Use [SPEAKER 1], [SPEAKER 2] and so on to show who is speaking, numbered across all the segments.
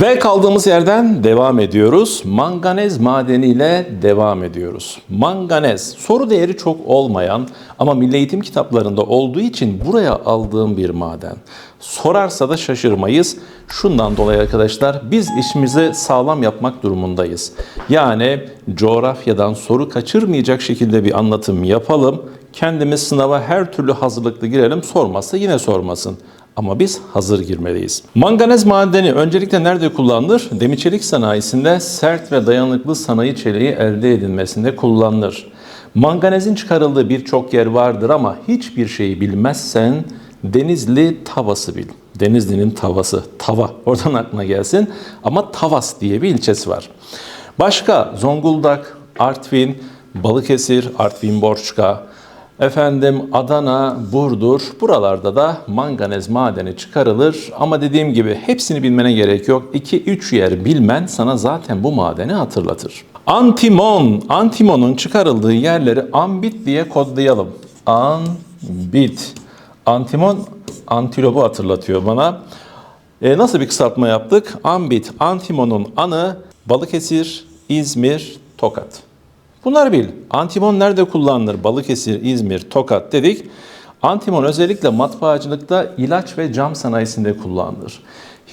[SPEAKER 1] Ve kaldığımız yerden devam ediyoruz. Manganez madeniyle devam ediyoruz. Manganez soru değeri çok olmayan ama milli eğitim kitaplarında olduğu için buraya aldığım bir maden. Sorarsa da şaşırmayız. Şundan dolayı arkadaşlar biz işimizi sağlam yapmak durumundayız. Yani coğrafyadan soru kaçırmayacak şekilde bir anlatım yapalım. Kendimiz sınava her türlü hazırlıklı girelim. Sormazsa yine sormasın. Ama biz hazır girmeliyiz. Manganez madeni öncelikle nerede kullanılır? Demir çelik sanayisinde sert ve dayanıklı sanayi çeliği elde edilmesinde kullanılır. Manganezin çıkarıldığı birçok yer vardır ama hiçbir şeyi bilmezsen Denizli tavası bil. Denizli'nin tavası, tava oradan aklına gelsin. Ama Tavas diye bir ilçesi var. Başka Zonguldak, Artvin, Balıkesir, Artvin Borçka, Efendim Adana, Burdur buralarda da manganez madeni çıkarılır ama dediğim gibi hepsini bilmene gerek yok. 2-3 yer bilmen sana zaten bu madeni hatırlatır. Antimon, antimonun çıkarıldığı yerleri ambit diye kodlayalım. Ambit. Antimon antilopu hatırlatıyor bana. E, nasıl bir kısaltma yaptık? Ambit, antimonun anı Balıkesir, İzmir, Tokat. Bunları bil. Antimon nerede kullanılır? Balıkesir, İzmir, Tokat dedik. Antimon özellikle matbaacılıkta ilaç ve cam sanayisinde kullanılır.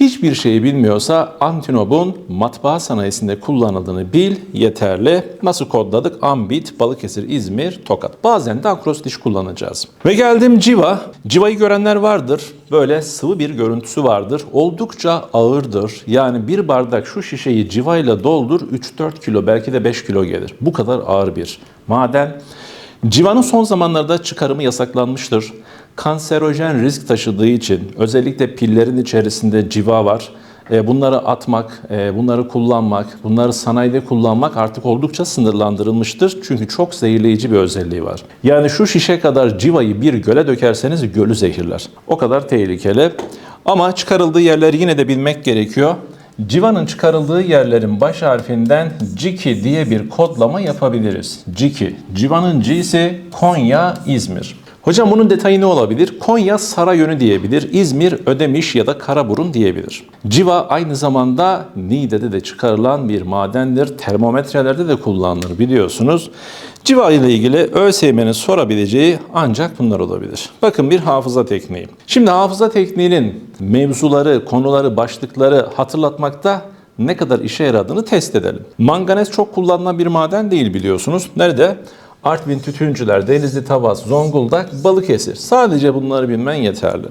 [SPEAKER 1] Hiçbir şeyi bilmiyorsa antinobun matbaa sanayisinde kullanıldığını bil yeterli. Nasıl kodladık? Ambit, Balıkesir, İzmir, Tokat. Bazen de akrostiş kullanacağız. Ve geldim civa. Civayı görenler vardır. Böyle sıvı bir görüntüsü vardır. Oldukça ağırdır. Yani bir bardak şu şişeyi civayla doldur 3-4 kilo belki de 5 kilo gelir. Bu kadar ağır bir maden. Civanın son zamanlarda çıkarımı yasaklanmıştır. Kanserojen risk taşıdığı için özellikle pillerin içerisinde civa var. E, Bunları atmak, e, bunları kullanmak, bunları sanayide kullanmak artık oldukça sınırlandırılmıştır. Çünkü çok zehirleyici bir özelliği var. Yani şu şişe kadar civayı bir göle dökerseniz gölü zehirler. O kadar tehlikeli. Ama çıkarıldığı yerleri yine de bilmek gerekiyor. Civanın çıkarıldığı yerlerin baş harfinden Ciki diye bir kodlama yapabiliriz. Ciki. Civanın C'si Konya, İzmir. Hocam bunun detayı ne olabilir? Konya Sarayönü diyebilir, İzmir Ödemiş ya da Karaburun diyebilir. Civa aynı zamanda Niğde'de de çıkarılan bir madendir. Termometrelerde de kullanılır biliyorsunuz. Civa ile ilgili ÖSYM'nin sorabileceği ancak bunlar olabilir. Bakın bir hafıza tekniği. Şimdi hafıza tekniğinin mevzuları, konuları, başlıkları hatırlatmakta ne kadar işe yaradığını test edelim. Manganez çok kullanılan bir maden değil biliyorsunuz. Nerede? Artvin Tütüncüler, Denizli Tavas, Zonguldak, Balıkesir. Sadece bunları bilmen yeterli.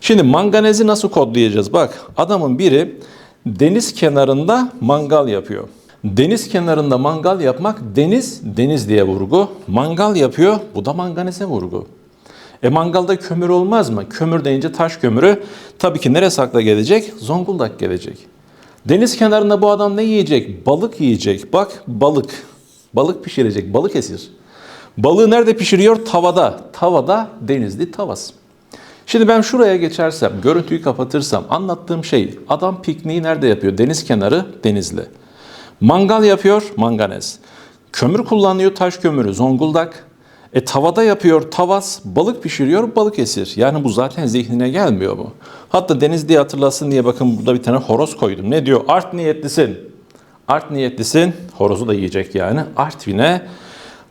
[SPEAKER 1] Şimdi manganezi nasıl kodlayacağız? Bak adamın biri deniz kenarında mangal yapıyor. Deniz kenarında mangal yapmak deniz, deniz diye vurgu. Mangal yapıyor, bu da manganeze vurgu. E mangalda kömür olmaz mı? Kömür deyince taş kömürü. Tabii ki neresi akla gelecek? Zonguldak gelecek. Deniz kenarında bu adam ne yiyecek? Balık yiyecek. Bak balık. Balık pişirecek. Balık esir. Balığı nerede pişiriyor? Tavada. Tavada denizli tavas. Şimdi ben şuraya geçersem, görüntüyü kapatırsam anlattığım şey adam pikniği nerede yapıyor? Deniz kenarı, denizli. Mangal yapıyor, manganez. Kömür kullanıyor, taş kömürü, Zonguldak. E tavada yapıyor, tavas, balık pişiriyor, balık esir. Yani bu zaten zihnine gelmiyor mu? Hatta deniz diye hatırlasın diye bakın burada bir tane horoz koydum. Ne diyor? Art niyetlisin. Art niyetlisin, horozu da yiyecek yani. Artvin'e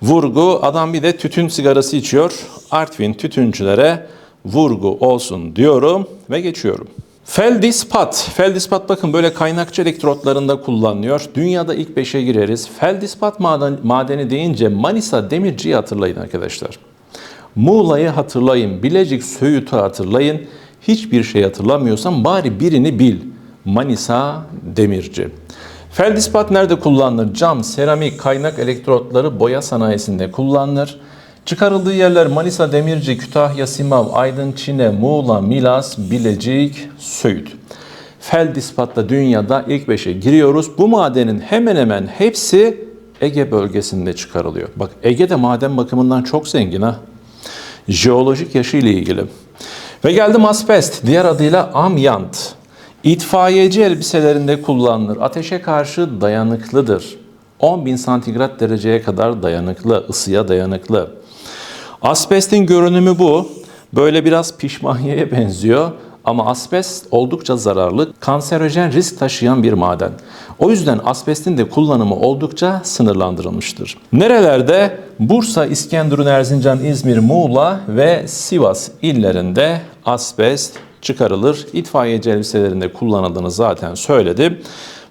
[SPEAKER 1] vurgu. Adam bir de tütün sigarası içiyor. Artvin tütüncülere vurgu olsun diyorum ve geçiyorum. Feldispat. Feldispat bakın böyle kaynakçı elektrotlarında kullanılıyor. Dünyada ilk 5'e gireriz. Feldispat maden, madeni deyince Manisa Demirci'yi hatırlayın arkadaşlar. Muğla'yı hatırlayın. Bilecik Söğüt'ü hatırlayın. Hiçbir şey hatırlamıyorsan bari birini bil. Manisa Demirci. Feldispat nerede kullanılır? Cam, seramik, kaynak elektrotları boya sanayisinde kullanılır. Çıkarıldığı yerler Manisa, Demirci, Kütahya, Simav, Aydın, Çine, Muğla, Milas, Bilecik, Söğüt. Feldispatta dünyada ilk beşe giriyoruz. Bu madenin hemen hemen hepsi Ege bölgesinde çıkarılıyor. Bak Ege'de maden bakımından çok zengin ha. Jeolojik yaşı ile ilgili. Ve geldim asbest, diğer adıyla amyant. İtfaiyeci elbiselerinde kullanılır. Ateşe karşı dayanıklıdır. 10.000 santigrat dereceye kadar dayanıklı, ısıya dayanıklı. Asbestin görünümü bu. Böyle biraz pişmaniyeye benziyor. Ama asbest oldukça zararlı, kanserojen risk taşıyan bir maden. O yüzden asbestin de kullanımı oldukça sınırlandırılmıştır. Nerelerde? Bursa, İskenderun, Erzincan, İzmir, Muğla ve Sivas illerinde asbest çıkarılır. İtfaiyeci elbiselerinde kullanıldığını zaten söyledim.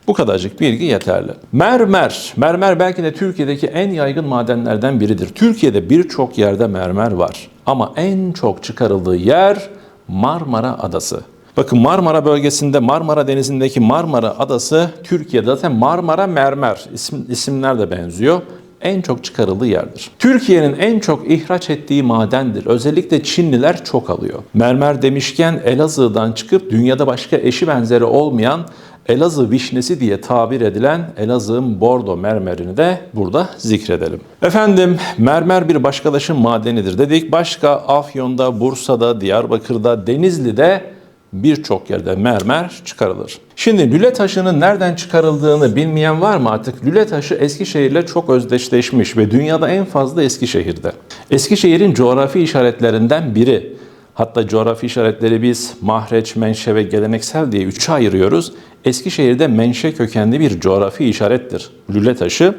[SPEAKER 1] Bu kadarcık bilgi yeterli. Mermer. Mermer belki de Türkiye'deki en yaygın madenlerden biridir. Türkiye'de birçok yerde mermer var. Ama en çok çıkarıldığı yer Marmara Adası. Bakın Marmara bölgesinde Marmara Denizi'ndeki Marmara Adası Türkiye'de zaten Marmara Mermer isim, isimler de benziyor. En çok çıkarıldığı yerdir. Türkiye'nin en çok ihraç ettiği madendir. Özellikle Çinliler çok alıyor. Mermer demişken Elazığ'dan çıkıp dünyada başka eşi benzeri olmayan Elazığ vişnesi diye tabir edilen Elazığ'ın bordo mermerini de burada zikredelim. Efendim mermer bir başkalaşım madenidir dedik. Başka Afyon'da, Bursa'da, Diyarbakır'da, Denizli'de birçok yerde mermer çıkarılır. Şimdi lüle taşının nereden çıkarıldığını bilmeyen var mı artık? Lüle taşı Eskişehir'le çok özdeşleşmiş ve dünyada en fazla Eskişehir'de. Eskişehir'in coğrafi işaretlerinden biri. Hatta coğrafi işaretleri biz mahreç, menşe ve geleneksel diye üçe ayırıyoruz. Eskişehir'de menşe kökenli bir coğrafi işarettir lüle taşı.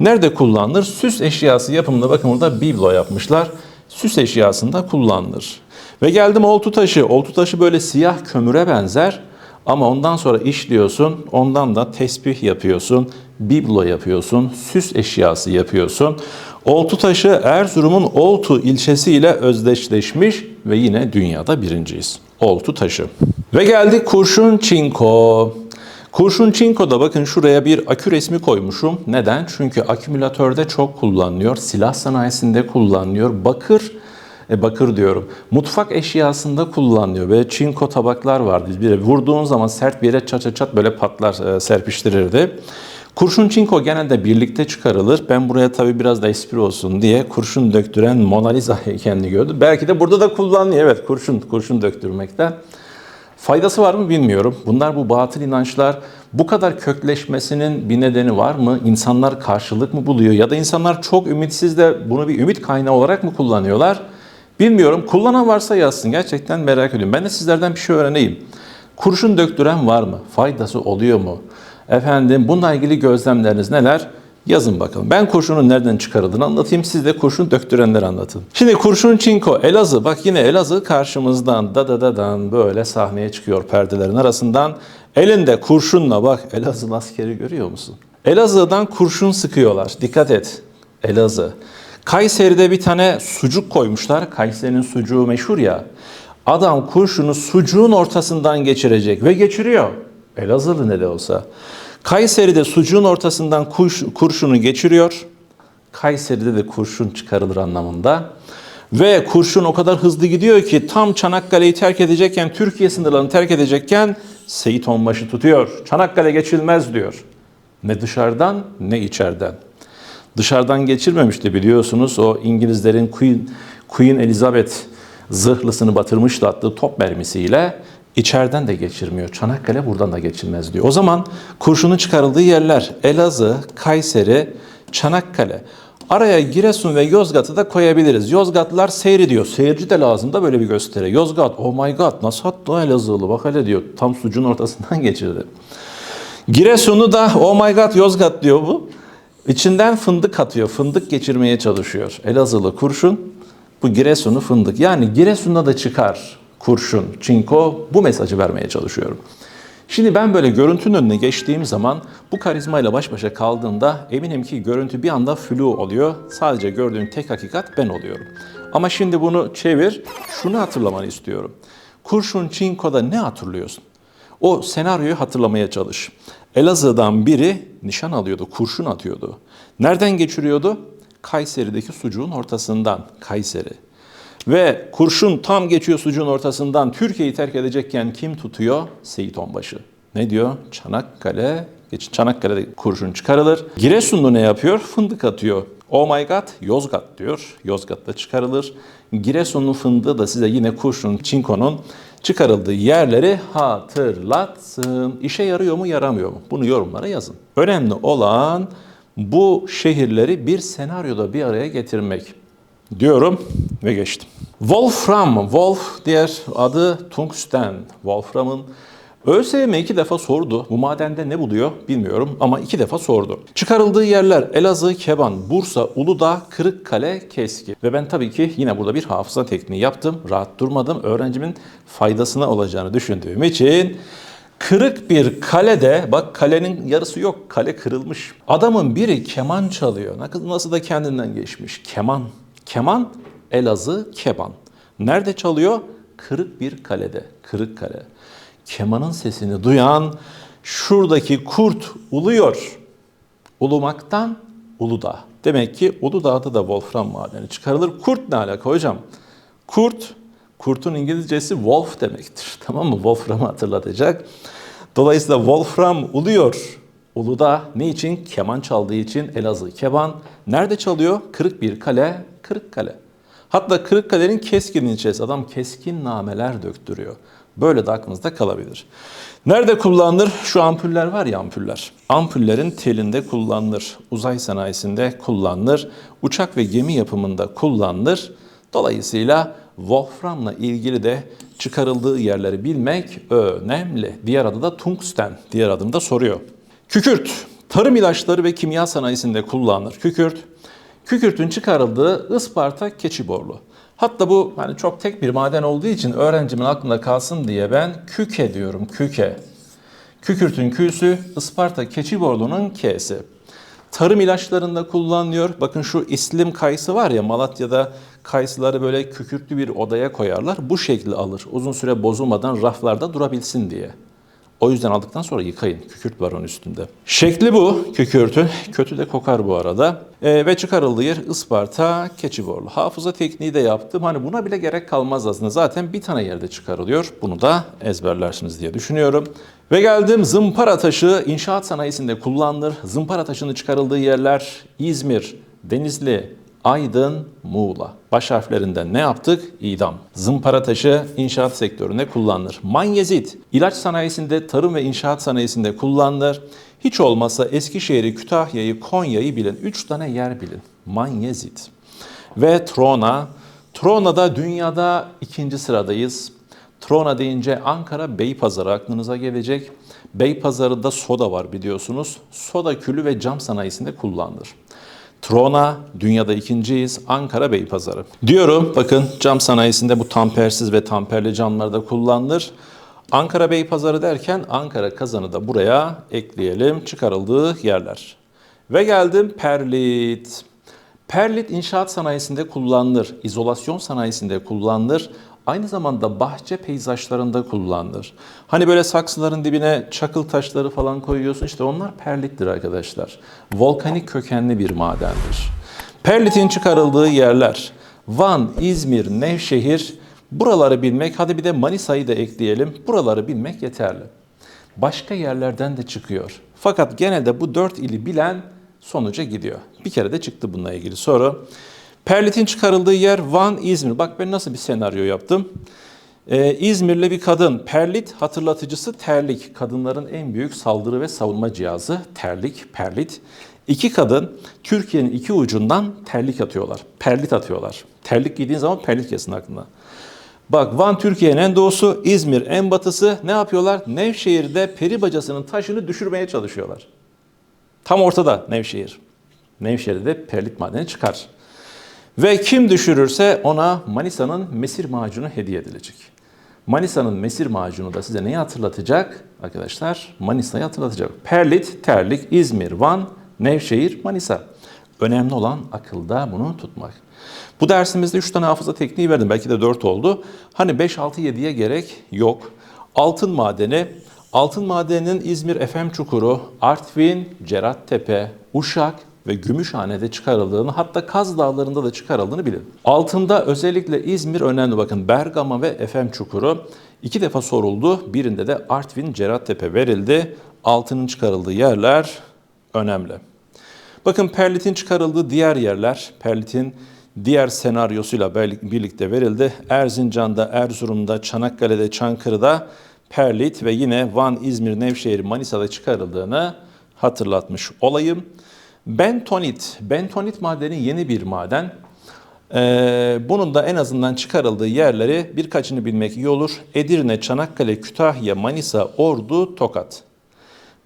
[SPEAKER 1] Nerede kullanılır? Süs eşyası yapımında bakın burada biblo yapmışlar. Süs eşyasında kullanılır. Ve geldim oltu taşı. Oltu taşı böyle siyah kömüre benzer. Ama ondan sonra işliyorsun, ondan da tesbih yapıyorsun, biblo yapıyorsun, süs eşyası yapıyorsun. Oltu taşı Erzurum'un Oltu ilçesiyle özdeşleşmiş ve yine dünyada birinciyiz. Oltu taşı. Ve geldik kurşun çinko. Kurşun çinkoda bakın şuraya bir akü resmi koymuşum. Neden? Çünkü akümülatörde çok kullanılıyor. Silah sanayisinde kullanılıyor. Bakır bakır diyorum. Mutfak eşyasında kullanılıyor. Böyle çinko tabaklar vardı. Bir vurduğun zaman sert bir yere çat çat böyle patlar e, serpiştirirdi. Kurşun çinko genelde birlikte çıkarılır. Ben buraya tabii biraz da espri olsun diye kurşun döktüren Mona Lisa heykelini gördüm. Belki de burada da kullanılıyor. Evet kurşun, kurşun döktürmekte. Faydası var mı bilmiyorum. Bunlar bu batıl inançlar bu kadar kökleşmesinin bir nedeni var mı? İnsanlar karşılık mı buluyor? Ya da insanlar çok ümitsiz de bunu bir ümit kaynağı olarak mı kullanıyorlar? Bilmiyorum. Kullanan varsa yazsın. Gerçekten merak ediyorum. Ben de sizlerden bir şey öğreneyim. Kurşun döktüren var mı? Faydası oluyor mu? Efendim bununla ilgili gözlemleriniz neler? Yazın bakalım. Ben kurşunun nereden çıkarıldığını anlatayım. Siz de kurşun döktürenleri anlatın. Şimdi kurşun çinko Elazığ. Bak yine Elazığ karşımızdan da da dadan böyle sahneye çıkıyor perdelerin arasından. Elinde kurşunla bak Elazığ askeri görüyor musun? Elazığ'dan kurşun sıkıyorlar. Dikkat et. Elazığ. Kayseri'de bir tane sucuk koymuşlar. Kayseri'nin sucuğu meşhur ya. Adam kurşunu sucuğun ortasından geçirecek ve geçiriyor. Elazığlı ne de olsa. Kayseri'de sucuğun ortasından kuş, kurşunu geçiriyor. Kayseri'de de kurşun çıkarılır anlamında. Ve kurşun o kadar hızlı gidiyor ki tam Çanakkale'yi terk edecekken, Türkiye sınırlarını terk edecekken Seyit Onbaşı tutuyor. Çanakkale geçilmez diyor. Ne dışarıdan ne içeriden. Dışarıdan geçirmemişti biliyorsunuz. O İngilizlerin Queen, Queen Elizabeth zırhlısını batırmıştı attığı top mermisiyle. İçeriden de geçirmiyor. Çanakkale buradan da geçilmez diyor. O zaman kurşunun çıkarıldığı yerler Elazığ, Kayseri, Çanakkale. Araya Giresun ve Yozgat'ı da koyabiliriz. Yozgatlılar seyrediyor. Seyirci de lazım da böyle bir gösteri. Yozgat, oh my god nasıl attı Elazığlı bak hele diyor. Tam sucuğun ortasından geçirdi. Giresun'u da oh my god Yozgat diyor bu. İçinden fındık atıyor. Fındık geçirmeye çalışıyor. Elazığlı kurşun, bu Giresun'u fındık. Yani Giresun'da da çıkar kurşun, çinko bu mesajı vermeye çalışıyorum. Şimdi ben böyle görüntünün önüne geçtiğim zaman bu karizmayla baş başa kaldığımda eminim ki görüntü bir anda flu oluyor. Sadece gördüğün tek hakikat ben oluyorum. Ama şimdi bunu çevir, şunu hatırlamanı istiyorum. Kurşun Çinko'da ne hatırlıyorsun? O senaryoyu hatırlamaya çalış. Elazığ'dan biri nişan alıyordu, kurşun atıyordu. Nereden geçiriyordu? Kayseri'deki sucuğun ortasından. Kayseri. Ve kurşun tam geçiyor sucuğun ortasından Türkiye'yi terk edecekken kim tutuyor? Seyit Onbaşı. Ne diyor? Çanakkale, Çanakkale'de kurşun çıkarılır. Giresunlu ne yapıyor? Fındık atıyor. Oh my god, Yozgat diyor. Yozgat'ta çıkarılır. Giresunlu fındığı da size yine kurşun, çinkonun çıkarıldığı yerleri hatırlatsın. İşe yarıyor mu, yaramıyor mu? Bunu yorumlara yazın. Önemli olan bu şehirleri bir senaryoda bir araya getirmek. diyorum ve geçtim. Wolfram, Wolf diğer adı tungsten. Wolfram'ın ÖSYM iki defa sordu. Bu madende ne buluyor bilmiyorum ama iki defa sordu. Çıkarıldığı yerler Elazığ, Keban, Bursa, Uludağ, Kırıkkale, Keski. Ve ben tabii ki yine burada bir hafıza tekniği yaptım. Rahat durmadım. Öğrencimin faydasına olacağını düşündüğüm için Kırık bir kalede, bak kalenin yarısı yok, kale kırılmış. Adamın biri keman çalıyor. Nasıl da kendinden geçmiş. Keman. Keman, Elazığ, keban. Nerede çalıyor? Kırık bir kalede, kırık kale. Kemanın sesini duyan şuradaki kurt uluyor. Ulumaktan Uludağ. Demek ki Uludağ'da da wolfram madeni çıkarılır. Kurt ne alaka hocam? Kurt, kurtun İngilizcesi wolf demektir. Tamam mı? Wolfram'ı hatırlatacak. Dolayısıyla wolfram uluyor. Uludağ ne için? Keman çaldığı için Elazığ keban. Nerede çalıyor? Kırık bir kale, kırık kale. Hatta Kırıkkale'nin keskin ilçesi. Adam keskin nameler döktürüyor. Böyle de aklınızda kalabilir. Nerede kullanılır? Şu ampuller var ya ampuller. Ampullerin telinde kullanılır. Uzay sanayisinde kullanılır. Uçak ve gemi yapımında kullanılır. Dolayısıyla Wolfram'la ilgili de çıkarıldığı yerleri bilmek önemli. Diğer adı da tungsten. Diğer adını da soruyor. Kükürt. Tarım ilaçları ve kimya sanayisinde kullanılır. Kükürt. Kükürtün çıkarıldığı Isparta Keçiborlu. Hatta bu hani çok tek bir maden olduğu için öğrencimin aklında kalsın diye ben küke diyorum küke. Kükürtün küsü Isparta Keçiborlu'nun k'si. Tarım ilaçlarında kullanılıyor. Bakın şu islim kayısı var ya Malatya'da kayısıları böyle kükürtlü bir odaya koyarlar. Bu şekli alır. Uzun süre bozulmadan raflarda durabilsin diye. O yüzden aldıktan sonra yıkayın. Kükürt var onun üstünde. Şekli bu kükürtün. Kötü de kokar bu arada. Ee, ve çıkarıldığı yer Isparta, Keçiborlu. Hafıza tekniği de yaptım. Hani buna bile gerek kalmaz aslında. Zaten bir tane yerde çıkarılıyor. Bunu da ezberlersiniz diye düşünüyorum. Ve geldim zımpara taşı inşaat sanayisinde kullanılır. Zımpara taşının çıkarıldığı yerler İzmir, Denizli, Aydın, Muğla. Baş harflerinden ne yaptık? İdam. Zımpara taşı inşaat sektöründe kullanılır. Manyezit, ilaç sanayisinde, tarım ve inşaat sanayisinde kullanılır. Hiç olmazsa Eskişehir'i, Kütahya'yı, Konya'yı bilin. Üç tane yer bilin. Manyezit. Ve Trona. Trona'da dünyada ikinci sıradayız. Trona deyince Ankara Beypazarı aklınıza gelecek. Beypazarı'da soda var biliyorsunuz. Soda külü ve cam sanayisinde kullanılır. Trona, dünyada ikinciyiz, Ankara Beypazarı. Diyorum, bakın cam sanayisinde bu tampersiz ve tamperli camlar da kullanılır. Ankara Beypazarı derken Ankara kazanı da buraya ekleyelim, çıkarıldığı yerler. Ve geldim Perlit. Perlit inşaat sanayisinde kullanılır, izolasyon sanayisinde kullanılır, aynı zamanda bahçe peyzajlarında kullanılır. Hani böyle saksıların dibine çakıl taşları falan koyuyorsun işte onlar perlittir arkadaşlar. Volkanik kökenli bir madendir. Perlitin çıkarıldığı yerler Van, İzmir, Nevşehir buraları bilmek hadi bir de Manisa'yı da ekleyelim. Buraları bilmek yeterli. Başka yerlerden de çıkıyor. Fakat genelde bu dört ili bilen sonuca gidiyor. Bir kere de çıktı bununla ilgili soru. Perlitin çıkarıldığı yer Van, İzmir. Bak ben nasıl bir senaryo yaptım. Ee, İzmirli bir kadın. Perlit hatırlatıcısı terlik. Kadınların en büyük saldırı ve savunma cihazı terlik, perlit. İki kadın Türkiye'nin iki ucundan terlik atıyorlar. Perlit atıyorlar. Terlik giydiğin zaman perlit kesin aklına. Bak Van Türkiye'nin en doğusu, İzmir en batısı. Ne yapıyorlar? Nevşehir'de peri bacasının taşını düşürmeye çalışıyorlar. Tam ortada Nevşehir. Nevşehir'de perlit madeni çıkar. Ve kim düşürürse ona Manisa'nın mesir macunu hediye edilecek. Manisa'nın mesir macunu da size neyi hatırlatacak? Arkadaşlar Manisa'yı hatırlatacak. Perlit, Terlik, İzmir, Van, Nevşehir, Manisa. Önemli olan akılda bunu tutmak. Bu dersimizde 3 tane hafıza tekniği verdim. Belki de 4 oldu. Hani 5, 6, 7'ye gerek yok. Altın madeni. Altın madeninin İzmir Efem Çukuru, Artvin, Cerattepe, Uşak, ve Gümüşhane'de çıkarıldığını hatta Kaz Dağları'nda da çıkarıldığını bilin. Altında özellikle İzmir önemli bakın Bergama ve Efem Çukuru iki defa soruldu. Birinde de Artvin Cerattepe verildi. Altının çıkarıldığı yerler önemli. Bakın Perlit'in çıkarıldığı diğer yerler, Perlit'in diğer senaryosuyla birlikte verildi. Erzincan'da, Erzurum'da, Çanakkale'de, Çankırı'da Perlit ve yine Van, İzmir, Nevşehir, Manisa'da çıkarıldığını hatırlatmış olayım. Bentonit. Bentonit madeni yeni bir maden. Ee, bunun da en azından çıkarıldığı yerleri birkaçını bilmek iyi olur. Edirne, Çanakkale, Kütahya, Manisa, Ordu, Tokat.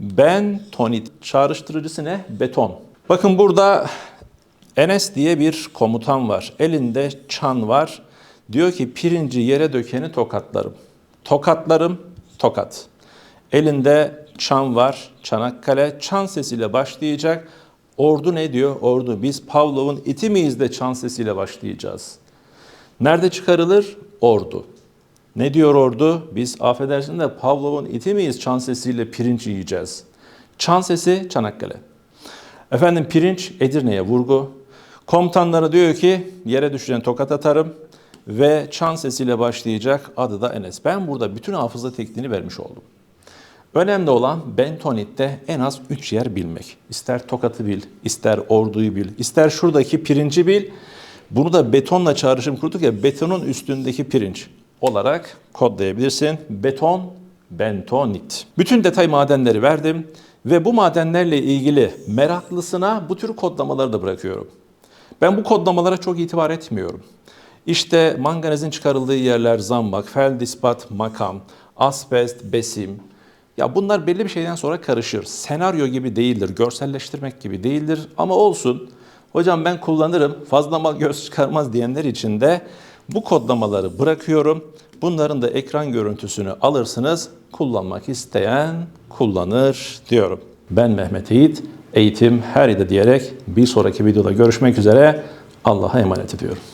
[SPEAKER 1] Ben tonit çağrıştırıcısı ne? Beton. Bakın burada Enes diye bir komutan var. Elinde çan var. Diyor ki pirinci yere dökeni tokatlarım. Tokatlarım, tokat. Elinde çan var, Çanakkale. Çan sesiyle başlayacak. Ordu ne diyor? Ordu. Biz Pavlov'un iti miyiz de çan sesiyle başlayacağız. Nerede çıkarılır? Ordu. Ne diyor ordu? Biz affedersin de Pavlov'un iti miyiz çan sesiyle pirinç yiyeceğiz. Çan sesi Çanakkale. Efendim pirinç Edirne'ye vurgu. Komutanlara diyor ki yere düşen tokat atarım ve çan sesiyle başlayacak adı da Enes. Ben burada bütün hafıza tekniğini vermiş oldum. Önemli olan bentonitte en az 3 yer bilmek. İster tokatı bil, ister orduyu bil, ister şuradaki pirinci bil. Bunu da betonla çağrışım kurduk ya betonun üstündeki pirinç olarak kodlayabilirsin. Beton, bentonit. Bütün detay madenleri verdim ve bu madenlerle ilgili meraklısına bu tür kodlamaları da bırakıyorum. Ben bu kodlamalara çok itibar etmiyorum. İşte manganezin çıkarıldığı yerler zambak, feldispat, makam, asbest, besim. Ya bunlar belli bir şeyden sonra karışır. Senaryo gibi değildir, görselleştirmek gibi değildir ama olsun. Hocam ben kullanırım, fazla mal göz çıkarmaz diyenler için de bu kodlamaları bırakıyorum. Bunların da ekran görüntüsünü alırsınız. Kullanmak isteyen kullanır diyorum. Ben Mehmet Yiğit. Eğitim her yerde diyerek bir sonraki videoda görüşmek üzere. Allah'a emanet ediyorum.